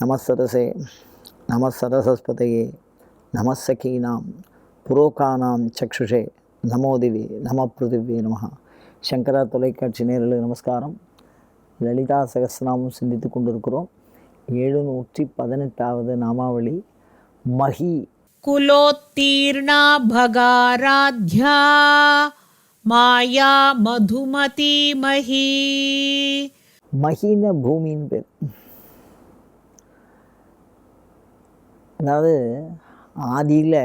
நமசதசே நமசரசஸ்பதையே நமசகீனாம் புரோகானாம் சக்ஷுஷே நமோ திவி நம பிருதிவி நம சங்கரா தொலைக்காட்சி நேரில் நமஸ்காரம். லலிதா சகசிரநாமம் சிந்தித்து கொண்டிருக்கிறோம். எழுநூற்றி பதினெட்டாவது நாமாவளி மகி. குலோத்தீர்ணா பகாராத்யா மாயா மதுமதி மகி. மகின பூமியின் பேர். அதாவது ஆதியில்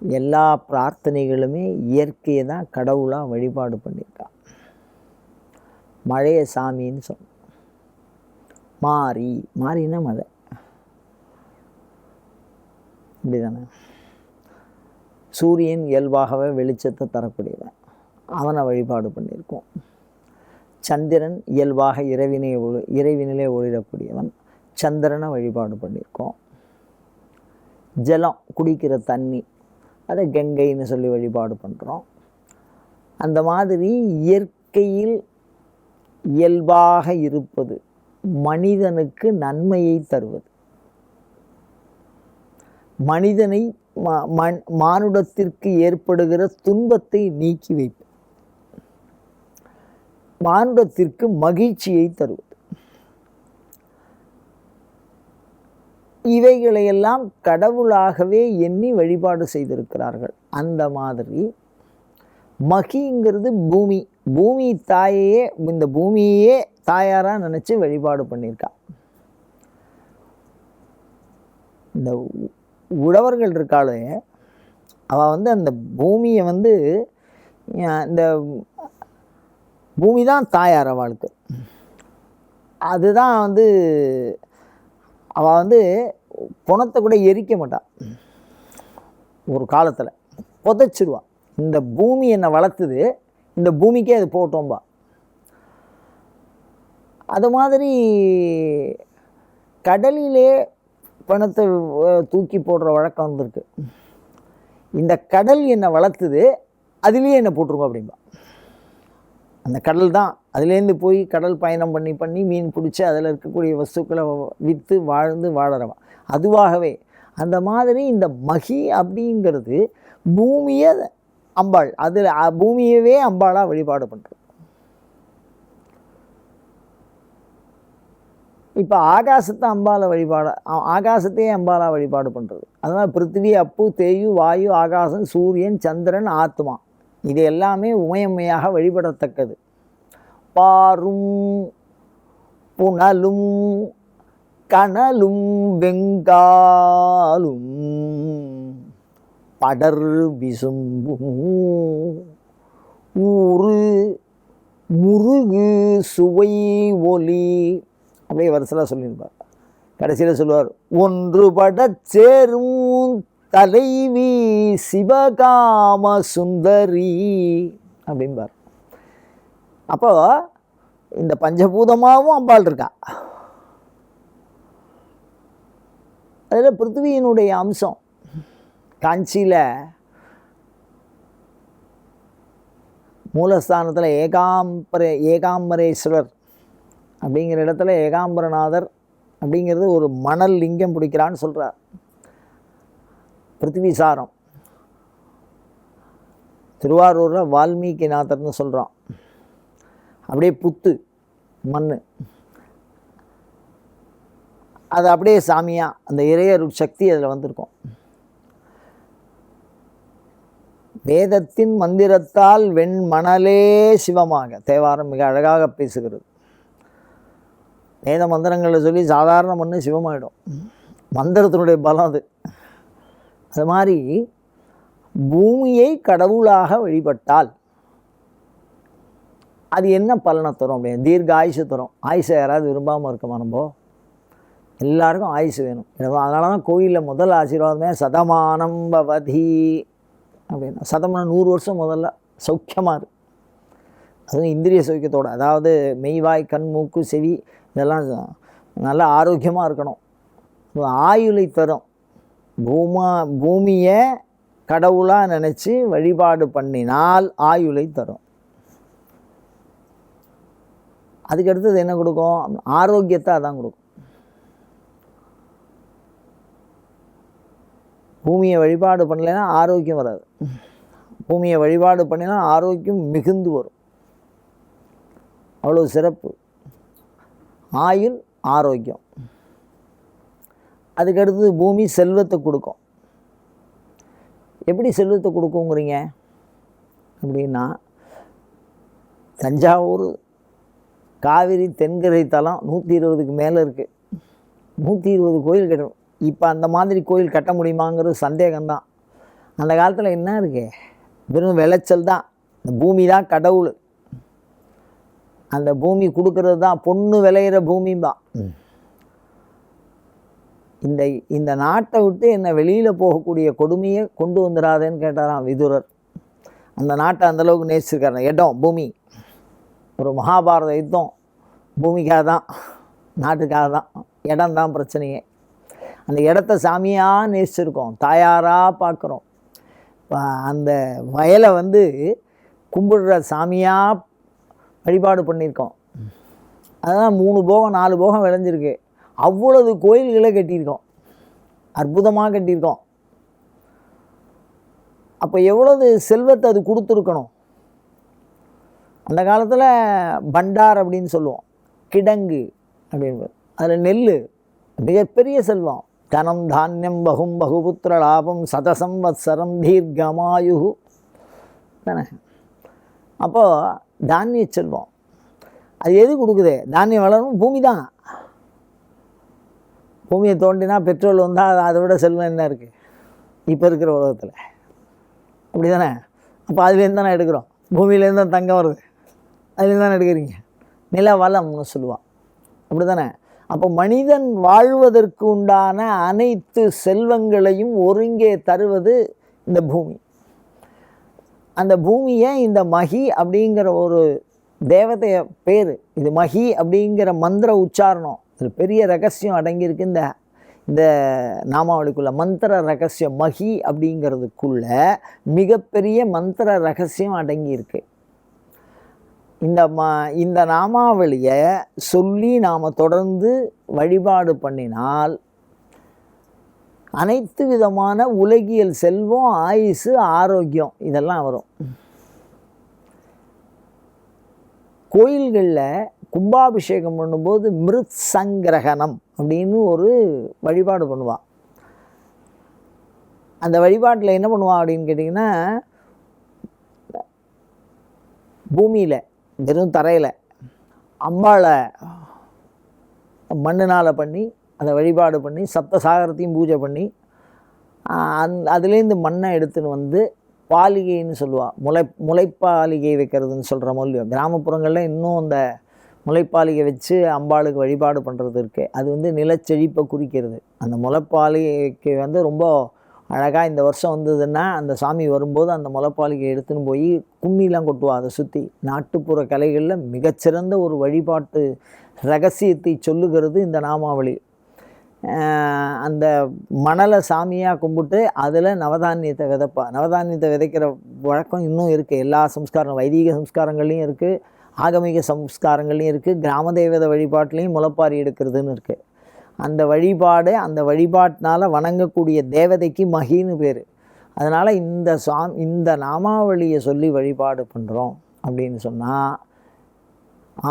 எல்லா பிரார்த்தனைகளுமே இயற்கையை தான் கடவுளாக வழிபாடு பண்ணியிருக்கான் மழைய சாமின்னு சொல். மாறி மாறினா மழை. இப்படிதானே. சூரியன் இயல்பாகவே வெளிச்சத்தை தரக்கூடியவன். அவனை வழிபாடு பண்ணியிருக்கோம். சந்திரன் இயல்பாக இறைவினை ஒளி இறைவினிலே ஒளிரக்கூடியவன். சந்திரனை வழிபாடு பண்ணியிருக்கோம். ஜலம் குடிக்கிற தண்ணி அதை கங்கைன்னு சொல்லி வழிபாடு பண்ணுறோம் அந்த மாதிரி இயற்கையில் இயல்பாக இருப்பது மனிதனுக்கு நன்மையை தருவது. மனிதனை மா- மண்- மானுடத்திற்கு ஏற்படுகிற துன்பத்தை நீக்கி வைப்பது. மானுடத்திற்கு மகிழ்ச்சியை தருவது. இவைகளையெல்லாம் கடவுளாகவே எண்ணி வழிபாடு செய்திருக்கிறார்கள். அந்த மாதிரி மகிங்கிறது பூமி. பூமி தாயையே இந்த பூமியையே தாயாராக நினச்சி வழிபாடு பண்ணியிருக்கா. இந்த உழவர்கள் இருக்காளே அவள் வந்து அந்த பூமியை வந்து இந்த பூமி தான் தாயார் அவளுக்கு. அதுதான் வந்து அவள் வந்து புணத்தை கூட எரிக்க மாட்டான் ஒரு காலத்தில் புதைச்சிருவா. இந்த பூமி என்னை வளர்த்துது இந்த பூமிக்கே அது போட்டோம்பா. அது மாதிரி கடலிலே பணத்தை தூக்கி போடுற வழக்கம் வந்திருக்கு. இந்த கடல் என்னை வளர்த்துது அதுலேயே என்னை போட்டுருங்க அப்படிம்பா. அந்த கடல் தான். அதுலேருந்து போய் கடல் பயணம் பண்ணி பண்ணி மீன் பிடிச்சி அதில் இருக்கக்கூடிய வஸ்துக்களை விற்று வாழ்ந்து வாழறவன். அதுவாகவே அந்த மாதிரி இந்த மகி அப்படிங்கிறது பூமியை அம்பாள் அதில் பூமியவே அம்பாளாக வழிபாடு பண்ணுறது இப்போ ஆகாசத்தை அம்பால வழிபாடு ஆகாசத்தையே அம்பாலா வழிபாடு பண்ணுறது அதனால் பிருத்திவி அப்பு தேயு வாயு ஆகாசம் சூரியன் சந்திரன் ஆத்மா. இது எல்லாமே உமையம்மையாக வழிபடத்தக்கது. பாரும் புனலும் கனலும் வெங்காலும் படர் விசும்பும் ஊறு முருகு சுவை ஒலி. அப்படியே வரிசலாக சொல்லியிருப்பார். கடைசியில் சொல்லுவார் ஒன்றுபடச் சேரும் தலைவி சிவகாம சுந்தரி அப்படின்பார் அப்போ இந்த பஞ்சபூதமாகவும் அம்பாள் இருக்கா? அதில் பிருத்திவியினுடைய அம்சம். காஞ்சியில் மூலஸ்தானத்தில் ஏகாம்பர ஏகாம்பரேஸ்வரர் அப்படிங்கிற இடத்துல ஏகாம்பரநாதர் அப்படிங்கிறது ஒரு மணல் லிங்கம் பிடிக்கிறான்னு சொல்கிறார் பிருத்திவி சாரம். திருவாரூரில் வால்மீகி நாதர்னு சொல்கிறோம் அப்படியே புத்து மண் அது அப்படியே சாமியாக அந்த இறையர் சக்தி அதில் வந்திருக்கும். வேதத்தின் மந்திரத்தால் வெண்மணலே சிவமாக தேவாரம் மிக அழகாக பேசுகிறது. வேத மந்திரங்களை சொல்லி சாதாரண மண்ணு சிவமாயிடும். மந்திரத்தினுடைய பலம் அது. அது மாதிரி பூமியை கடவுளாக வழிபட்டால் அது என்ன பலனை தரும் அப்படின்னு? தீர்க்க ஆயுஷ தரும். ஆயுஷை யாராவது விரும்பாமல் இருக்கமா நம்ம எல்லாருக்கும் ஆயுசு வேணும். அதனால தான் கோயிலில் முதல் ஆசீர்வாதமே சதமானம் பவதி அப்படின்னா. சதமான நூறு வருஷம் முதல்ல சௌக்கியமாக இரு அதுவும் இந்திரிய சௌக்கியத்தோடு. அதாவது மெய்வாய் கண் மூக்கு செவி இதெல்லாம் நல்லா ஆரோக்கியமாக இருக்கணும். ஆயுளை தரும். பூமா பூமியை கடவுளாக நினச்சி வழிபாடு பண்ணினால் ஆயுளை தரும். அதுக்கு அடுத்தது என்ன கொடுக்கும்? ஆரோக்கியத்தை அதான் கொடுக்கும். பூமியை வழிபாடு பண்ணலைன்னா ஆரோக்கியம் வராது. பூமியை வழிபாடு பண்ணினா ஆரோக்கியம் மிகுந்து வரும். அவ்வளோ சிறப்பு. ஆயுள் ஆரோக்கியம். அதுக்கடுத்தது பூமி செல்வத்தை கொடுக்கும். எப்படி செல்வத்தை கொடுக்குங்கிறீங்க? அப்படின்னா தஞ்சாவூர் காவிரி தென்கரை தலம் நூற்றி இருபதுக்கு மேலே இருக்குது நூற்றி இருபது கோயில் கட்டணும். இப்போ அந்த மாதிரி கோயில் கட்ட முடியுமாங்கிறது சந்தேகம்தான். அந்த காலத்தில் என்ன இருக்கு? வெறும் விளைச்சல் தான். இந்த பூமி தான் கடவுள். அந்த பூமி கொடுக்கறது தான் பொண்ணு விளையிற பூமிம்பா இந்த இந்த நாட்டை விட்டு என்னை வெளியில் போகக்கூடிய கொடுமையை கொண்டு வந்துடாதேன்னு கேட்டாராம் விதுரர். அந்த நாட்டை அந்தளவுக்கு நேசிச்சிருக்காரு. இடம் பூமி. ஒரு மகாபாரத யுத்தம். பூமிக்காக தான் நாட்டுக்காக தான் இடம் தான் பிரச்சனையே. அந்த இடத்த சாமியாக நேசிச்சிருக்கோம் தாயாராக பார்க்குறோம். அந்த வயலை வந்து கும்பிடுற சாமியாக வழிபாடு பண்ணியிருக்கோம். அதுதான் மூணு போகம் நாலு போகம் விளைஞ்சிருக்கு. அவ்வளவு கோயில்களை கட்டியிருக்கோம். அற்புதமாக கட்டியிருக்கோம். அப்போ எவ்வளவு செல்வத்தை அது கொடுத்துருக்கணும்? அந்த காலத்தில் பண்டார் அப்படின்னு சொல்லுவோம். கிடங்கு அப்படின்னு. அதில் நெல் மிகப்பெரிய செல்வம். தனம் தானியம் வகும் பகுபுத்திர லாபம் சதசம் வத்சரம் தீர்க்கமாயு தானே அப்போது தானிய செல்வம் அது எது கொடுக்குது தானியம் வளரும் பூமி தான் பூமியை தோண்டினா பெட்ரோல் வந்தால் அதை விட செல்வம் என்ன இருக்குது இப்போ இருக்கிற உலகத்தில் அப்படி தானே அப்போ அதுலேருந்து தானே எடுக்கிறோம் பூமியிலேருந்து தான் தங்கம் வருது அதுலேருந்து தானே எடுக்கிறீங்க நில வளம்னு சொல்லுவான் அப்படி தானே அப்போ மனிதன் வாழ்வதற்கு உண்டான அனைத்து செல்வங்களையும் ஒருங்கே தருவது இந்த பூமி. அந்த பூமியை இந்த மகி அப்படிங்கிற ஒரு தேவதைய பேர்? இது மகி அப்படிங்கிற மந்திர உச்சாரணம். இதில் பெரிய ரகசியம் அடங்கியிருக்கு இந்த இந்த நாமாவளிக்குள்ள. மந்திர ரகசியம் மகி அப்படிங்கிறதுக்குள்ள மிகப்பெரிய மந்திர ரகசியம் அடங்கியிருக்கு. இந்த ம இந்த நாமாவளியை சொல்லி நாம் தொடர்ந்து வழிபாடு பண்ணினால் அனைத்து விதமான உலகியல் செல்வம் ஆயுசு ஆரோக்கியம் இதெல்லாம் வரும். கோயில்களில் கும்பாபிஷேகம் பண்ணும்போது மிருத் சங்கிரகணம் அப்படின்னு ஒரு வழிபாடு பண்ணுவாள் அந்த வழிபாட்டில் என்ன பண்ணுவான் அப்படின்னு கேட்டிங்கன்னா பூமியில் வெறும் தரையில். அம்பாளை மண்ணினால் பண்ணி அதை வழிபாடு பண்ணி சப்த சாகரத்தையும் பூஜை பண்ணி அந் அதுலேருந்து மண்ணை எடுத்துன்னு வந்து பாலிகைன்னு சொல்லுவாள் முளை முளைப்பாலிகை வைக்கிறதுன்னு சொல்கிற மூலியம் கிராமப்புறங்களில் இன்னும் அந்த முளைப்பாலிகை வச்சு அம்பாளுக்கு வழிபாடு பண்ணுறது இருக்குது அது வந்து நிலச்செழிப்பை குறிக்கிறது. அந்த முளைப்பாலிகைக்கு வந்து ரொம்ப அழகாக இந்த வருஷம் வந்ததுன்னா அந்த சாமி வரும்போது அந்த முளைப்பாலிகை எடுத்துன்னு போய் கும்மிலாம் கொட்டுவா அதை சுற்றி நாட்டுப்புற கலைகளில் மிகச்சிறந்த ஒரு வழிபாட்டு ரகசியத்தை சொல்லுகிறது இந்த நாமாவளி. அந்த மணலை சாமியாக கும்பிட்டு அதில் நவதானியத்தை விதைப்பா நவதானியத்தை விதைக்கிற வழக்கம் இன்னும் இருக்குது எல்லா சம்ஸ்காரம் வைதீக சம்ஸ்காரங்கள்லையும் இருக்குது ஆகமிக சம்ஸ்காரங்கள்லையும் இருக்குது கிராம தேவத வழிபாட்டிலையும் முளைப்பாரி எடுக்கிறதுன்னு இருக்குது அந்த வழிபாடு அந்த வழிபாட்டினால் வணங்கக்கூடிய தேவதைக்கு மகின்னு பேர். அதனால் இந்த சாம் இந்த நாமாவளியை சொல்லி வழிபாடு பண்ணுறோம் அப்படின்னு சொன்னால்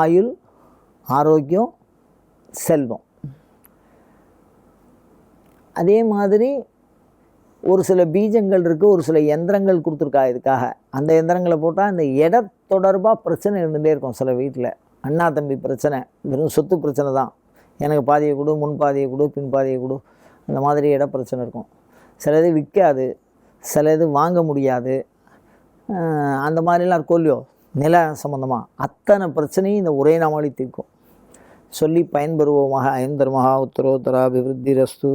ஆயுள் ஆரோக்கியம் செல்வம். அதே மாதிரி ஒரு சில பீஜங்கள் இருக்குது ஒரு சில எந்திரங்கள் கொடுத்துருக்கா இதுக்காக. அந்த எந்திரங்களை போட்டால் அந்த இட தொடர்பாக பிரச்சனை இருந்துகிட்டே இருக்கும் சில வீட்டில் அண்ணா தம்பி பிரச்சனை வெறும் சொத்து பிரச்சனை தான். எனக்கு பாதியை கொடு முன் பாதியை கொடு பின் பாதியை கொடு. அந்த மாதிரி இட பிரச்சனை இருக்கும். சில இது விற்காது சில இது வாங்க முடியாது. அந்த மாதிரிலாம் இருக்கோல்லையோ இல்லையோ? நில சம்மந்தமாக அத்தனை பிரச்சனையும் இந்த ஒரே நாமாளி தீர்க்கும். சொல்லி பயன்பெறுவோமாக உத்தரோத்தரா விவிருத்தி ரஸ்து